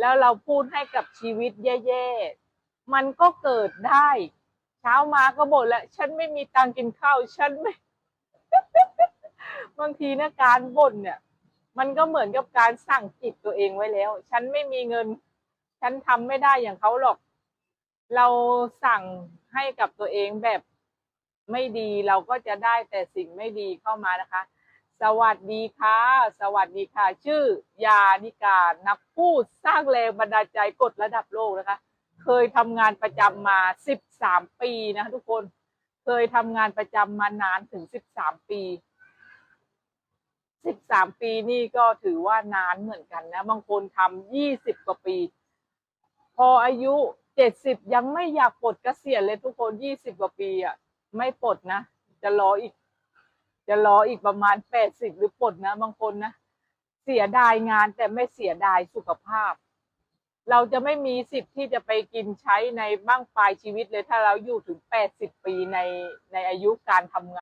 แล้วเราพูดให้กับชีวิตแย่ๆ มันก็เกิดได้ เช้ามาก็บ่นแล้ว ฉันไม่มีตังกินข้าว ฉันไม่ บางทีนะการบ่นเนี่ย มันก็เหมือนกับการสั่งจิตตัวเองไว้แล้ว ฉันไม่มีเงิน ฉันทำไม่ได้อย่างเขาหรอก เราสั่งให้กับตัวเองแบบไม่ดีเราก็จะได้แต่สิ่งไม่ดีเข้ามานะคะ สวัสดีค่ะ สวัสดีค่ะ ชื่อยานิกา นักพูดสร้างแรงบันดาลใจกดระดับโลกนะคะ เคยทำงานประจำมา 13 ปีนะคะทุกคน เคยทำงานประจำมานานถึง 13 ปี 13 ปีนี่ก็ถือว่านานเหมือนกันนะ บางคนทำ20 กว่าปี พออายุ 70 ยังไม่อยากปลดเกษียณเลยทุกคน 20 กว่าปีอะ ไม่ปลดนะ จะรออีก จะรออีกประมาณ80หรือปลดนะบางคนนะเสียดายงานแต่ไม่เสียดายสุขภาพ เราจะไม่มีสิทธิ์ที่จะไปกินใช้ในบ้างปลายชีวิตเลยถ้าเราอยู่ถึง80ปีในในอายุการทำง